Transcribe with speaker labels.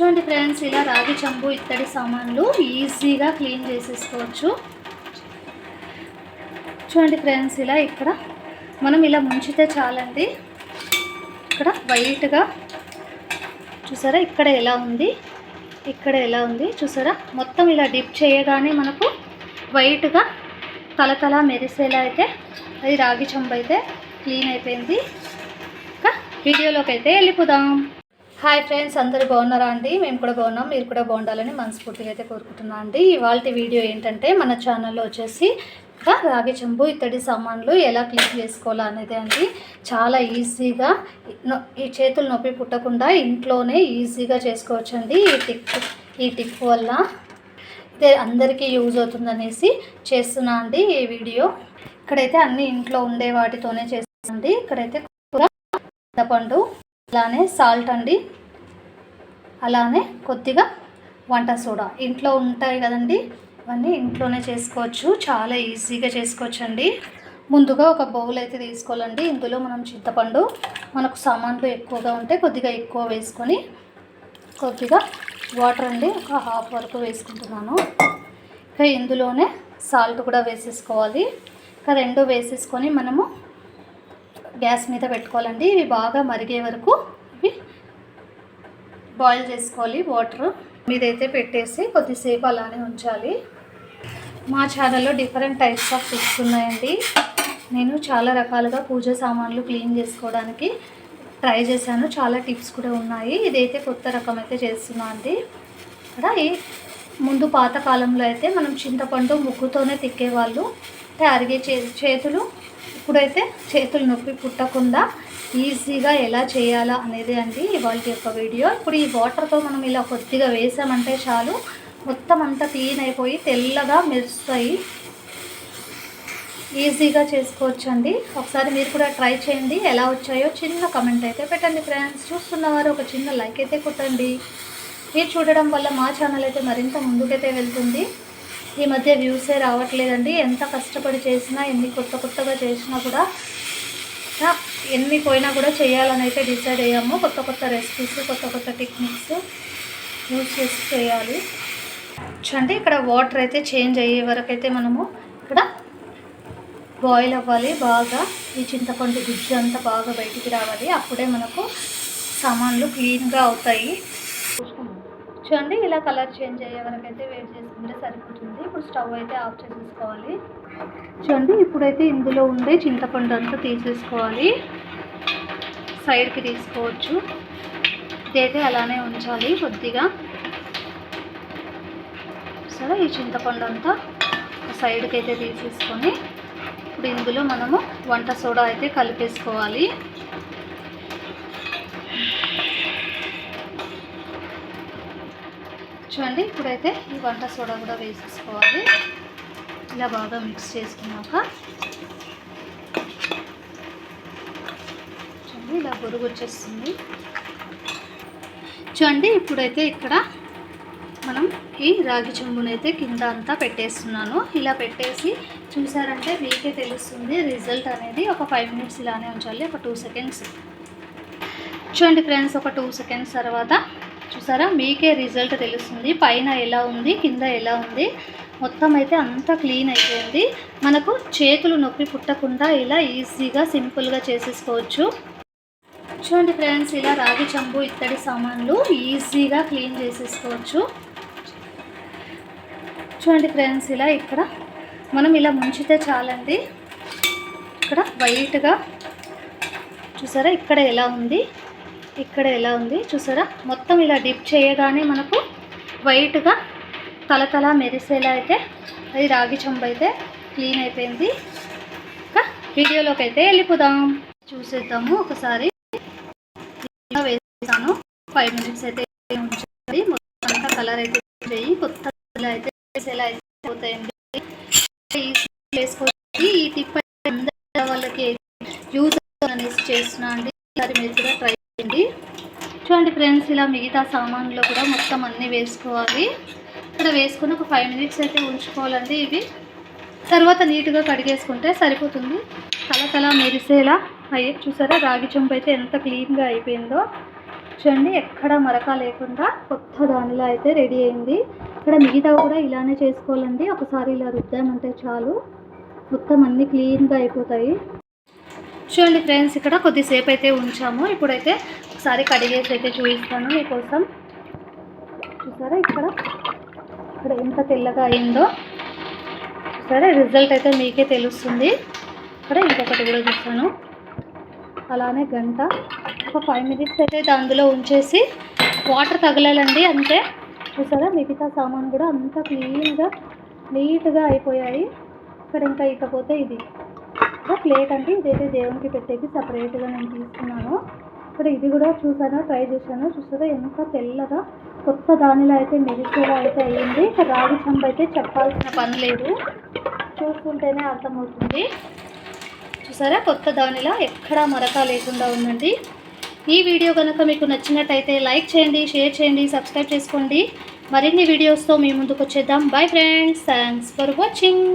Speaker 1: చూడండి ఫ్రెండ్స్ ఇలా రాగి చెంబు ఇత్తడి సామాన్లు ఈజీగా క్లీన్ చేసేసుకోవచ్చు. చూడండి ఫ్రెండ్స్ ఇలా ఇక్కడ మనం ఇలా ముంచితే చాలండి. ఇక్కడ వైట్గా చూసారా? ఇక్కడ ఎలా ఉంది? ఇక్కడ ఎలా ఉంది? చూసారా? మొత్తం ఇలా డిప్ చేయగానే మనకు వైట్గా తలతల మెరిసేలా అయితే అది రాగి చెంబు అయితే క్లీన్ అయిపోయింది. ఇంకా వీడియోలోకి అయితే వెళ్ళిపోదాం. హాయ్ ఫ్రెండ్స్ అందరూ బాగున్నారా అండి? మేము కూడా బాగున్నాం మీరు కూడా బాగుండాలని మనస్ఫూర్తిగా అయితే కోరుకుంటున్నాం అండి. ఇవాళ వీడియో ఏంటంటే మన ఛానల్లో వచ్చేసి ఇంకా రాగి చెంబు ఇత్తడి సామాన్లు ఎలా క్లీన్ చేసుకోవాలా అనేది అండి. చాలా ఈజీగా ఈ చేతులు నొప్పి పుట్టకుండా ఇంట్లోనే ఈజీగా చేసుకోవచ్చండి. ఈ టిప్ ఈ టిప్ వల్ల ఇదే అందరికీ యూజ్ అవుతుందనేసి చేస్తున్నా అండి ఈ వీడియో. ఇక్కడైతే అన్ని ఇంట్లో ఉండే వాటితోనే చేస్తానండి ఇక్కడైతే కూర చింతపండు అలానే సాల్ట్ అండి. అలానే కొద్దిగా వంట సోడా. ఇంట్లో ఉంటాయి కదండి ఇవన్నీ ఇంట్లోనే చేసుకోవచ్చు. చాలా ఈజీగా చేసుకోవచ్చు అండి ముందుగా ఒక బౌల్ అయితే తీసుకోవాలండి. ఇందులో మనం చింతపండు మనకు సామాన్లు ఎక్కువగా ఉంటే కొద్దిగా ఎక్కువ వేసుకొని కొద్దిగా వాటర్ అండి ఒక హాఫ్ వరకు వేసుకుంటున్నాను. ఇంకా ఇందులోనే సాల్ట్ కూడా వేసేసుకోవాలి. ఇంకా రెండు వేసేసుకొని మనము గ్యాస్ మీద పెట్టుకోవాలండి. ఇవి బాగా మరిగే వరకు ఇవి బాయిల్ చేసుకోవాలి వాటర్. మీదైతే పెట్టేసి కొద్దిసేపు అలానే ఉంచాలి. మా ఛానల్లో డిఫరెంట్ టైప్స్ ఆఫ్ టిప్స్ ఉన్నాయండి. నేను చాలా రకాలుగా పూజ సామాన్లు క్లీన్ చేసుకోవడానికి ట్రై చేశాను. చాలా టిప్స్ కూడా ఉన్నాయి. ఇదైతే కొత్త రకం అయితే చేస్తున్నా అండి. ఇక్కడ ఈ ముందు పాతకాలంలో అయితే మనం చింతపండు ముగ్గుతోనే తిక్కేవాళ్ళు. అంటే అరిగే చే చేతులు ఇప్పుడైతే చేతులు నొప్పి పుట్టకుండా ఈజీగా ఎలా చేయాలా అనేది అండి ఇవాళ యొక్క వీడియో. ఇప్పుడు ఈ వాటర్తో మనం ఇలా కొద్దిగా వేసామంటే చాలు మొత్తం అంతా క్లీన్ అయిపోయి తెల్లగా మెరుస్తాయి. ఈజీగా చేసుకోవచ్చండి. ఒకసారి మీరు కూడా ట్రై చేయండి ఎలా వచ్చాయో చిన్న కమెంట్ అయితే పెట్టండి ఫ్రెండ్స్ చూస్తున్నవారు ఒక చిన్న లైక్ అయితే కొట్టండి. మీరు చూడడం వల్ల మా ఛానల్ అయితే మరింత ముందుకైతే వెళ్తుంది. ఈ మధ్య వ్యూసే రావట్లేదండి. ఎంత కష్టపడి చేసినా ఎన్ని కొత్త కొత్తగా చేసినా కూడా ఎన్ని పోయినా కూడా చేయాలని అయితే డిసైడ్ అయ్యాము. కొత్త కొత్త రెసిపీస్ కొత్త కొత్త టెక్నిక్స్ యూజ్ చేసి చేయాలి. చూడండి ఇక్కడ వాటర్ అయితే చేంజ్ అయ్యే వరకు అయితే మనము ఇక్కడ బాయిల్ అవ్వాలి. బాగా ఈ చింతపండు గుజ్జు అంతా బాగా బయటికి రావాలి. అప్పుడే మనకు సామాన్లు క్లీన్గా అవుతాయి. చూడండి ఇలా కలర్ చేంజ్ అయ్యే వరకు అయితే వెయిట్ చేసుకుంటే సరిపోతుంది. ఇప్పుడు స్టవ్ అయితే ఆఫ్ చేసేసుకోవాలి. చూడండి ఇప్పుడైతే ఇందులో ఉండే చింతపండు అంతా తీసేసుకోవాలి. సైడ్కి తీసుకోవచ్చు. ఇదైతే అలానే ఉంచాలి కొద్దిగా. సరే ఈ చింతపండు అంతా సైడ్కి అయితే తీసేసుకొని ఇప్పుడు ఇందులో మనము వంట సోడా అయితే కలిపేసుకోవాలి. చూడండి ఇప్పుడైతే ఈ వంట సోడా కూడా వేసేసుకోవాలి. ఇలా బాగా మిక్స్ చేసుకున్నాక చూడండి ఇలా బొరుగు వచ్చేస్తుంది. చూడండి ఇప్పుడైతే ఇక్కడ మనం ఈ రాగి చెంబునైతే కింద అంతా పెట్టేస్తున్నాను. ఇలా పెట్టేసి చూసారంటే మీకే తెలుస్తుంది రిజల్ట్ అనేది ఒక ఫైవ్ మినిట్స్ ఇలానే ఉంచాలి ఒక టూ సెకండ్స్. చూడండి ఫ్రెండ్స్ ఒక టూ సెకండ్స్ తర్వాత చూసారా? మీకే రిజల్ట్ తెలుస్తుంది. పైన ఎలా ఉంది? కింద ఎలా ఉంది? మొత్తం అయితే అంతా క్లీన్ అయిపోయింది. మనకు చేతులు నొప్పి పుట్టకుండా ఇలా ఈజీగా సింపుల్గా చేసేసుకోవచ్చు. చూడండి ఫ్రెండ్స్ ఇలా రాగి చెంబు ఇత్తడి సామాన్లు ఈజీగా క్లీన్ చేసేసుకోవచ్చు. చూడండి ఫ్రెండ్స్ ఇలా ఇక్కడ మనం ఇలా ముంచితే చాలండి. ఇక్కడ వైట్గా చూసారా? ఇక్కడ ఎలా ఉంది? ఇక్కడ ఎలా ఉంది చూసారా? మొత్తం ఇలా డిప్ చేయగానే మనకు వైట్గా తలతల మెరిసేలా అయితే అది రాగి చెంబు అయితే క్లీన్ అయిపోయింది. ఇంకా వీడియోలోకి అయితే వెళ్ళిపోదాం. చూసేద్దాము ఒకసారి. వేసేసాను వేస్తాను. ఫైవ్ మినిట్స్ అయితే ఉంచాలి. మొత్తం అంతా కలర్ అయితే చేయి. కొత్త అయితే వేసేలా అయితే అవుతాయండి వేసుకోవచ్చు ఈ టిప్ అయితే అందరి వాళ్ళకి యూజ్ అనేసి చేస్తున్నా అండి. ఒకసారి మీరు కూడా ట్రై చేయండి చూడండి ఫ్రెండ్స్ ఇలా మిగతా సామాన్లో కూడా మొత్తం అన్నీ వేసుకోవాలి. ఇక్కడ వేసుకుని ఒక ఫైవ్ మినిట్స్ అయితే ఉంచుకోవాలండి ఇవి. తర్వాత నీట్గా కడిగేసుకుంటే సరిపోతుంది. తల తల మెరిసేలా. అయ్యే చూసారా? రాగి చెంపు అయితే ఎంత క్లీన్గా అయిపోయిందో. చూడండి ఎక్కడ మరక లేకుండా కొత్త దానిలో అయితే రెడీ అయింది. ఇక్కడ మిగతా కూడా ఇలానే చేసుకోవాలండి. ఒకసారి ఇలా రుద్దామంటే చాలు. మొత్తం అన్నీ క్లీన్గా అయిపోతాయి. చూడండి ఫ్రెండ్స్ ఇక్కడ కొద్దిసేపు అయితే ఉంచాము. ఇప్పుడైతే ఒకసారి కడిగేసి అయితే చూపిస్తాను మీకోసం. చూసారా ఇక్కడ? ఇక్కడ ఎంత తెల్లగా అయిందో. సరే రిజల్ట్ అయితే మీకే తెలుస్తుంది. ఇక్కడ ఇంకొకటి కూడా చూస్తాను అలానే గంట. ఒక ఫైవ్ మినిట్స్ అయితే అందులో ఉంచేసి వాటర్ తగలాలండి అంతే. చూసారా? మిగతా సామాన్ కూడా అంతా క్లీన్గా నీట్గా అయిపోయాయి. ఇక్కడ ఇంకా ఇకపోతే ఇది. ఒక ప్లేట్ అంటే ఇదైతే దేవునికి పెట్టేకి సపరేట్గా నేను తీసుకున్నాను. ఇక్కడ ఇది కూడా చూసాను ట్రై చేశాను. చూసారా ఎంత తెల్లగా కొత్త దానిలో అయితే మెరిసేలా అయితే అయ్యింది. రాగి చంప అయితే చెప్పాల్సిన పని లేదు. చూస్తుంటేనే అర్థమవుతుంది. చూసారా కొత్త దానిలా ఎక్కడా మరక లేకుండా ఉందండి. ఈ వీడియో కనుక మీకు నచ్చినట్టయితే లైక్ చేయండి షేర్ చేయండి సబ్స్క్రైబ్ చేసుకోండి. మరిన్ని వీడియోస్తో మీ ముందుకు వచ్చేద్దాం bye friends. Thanks for watching.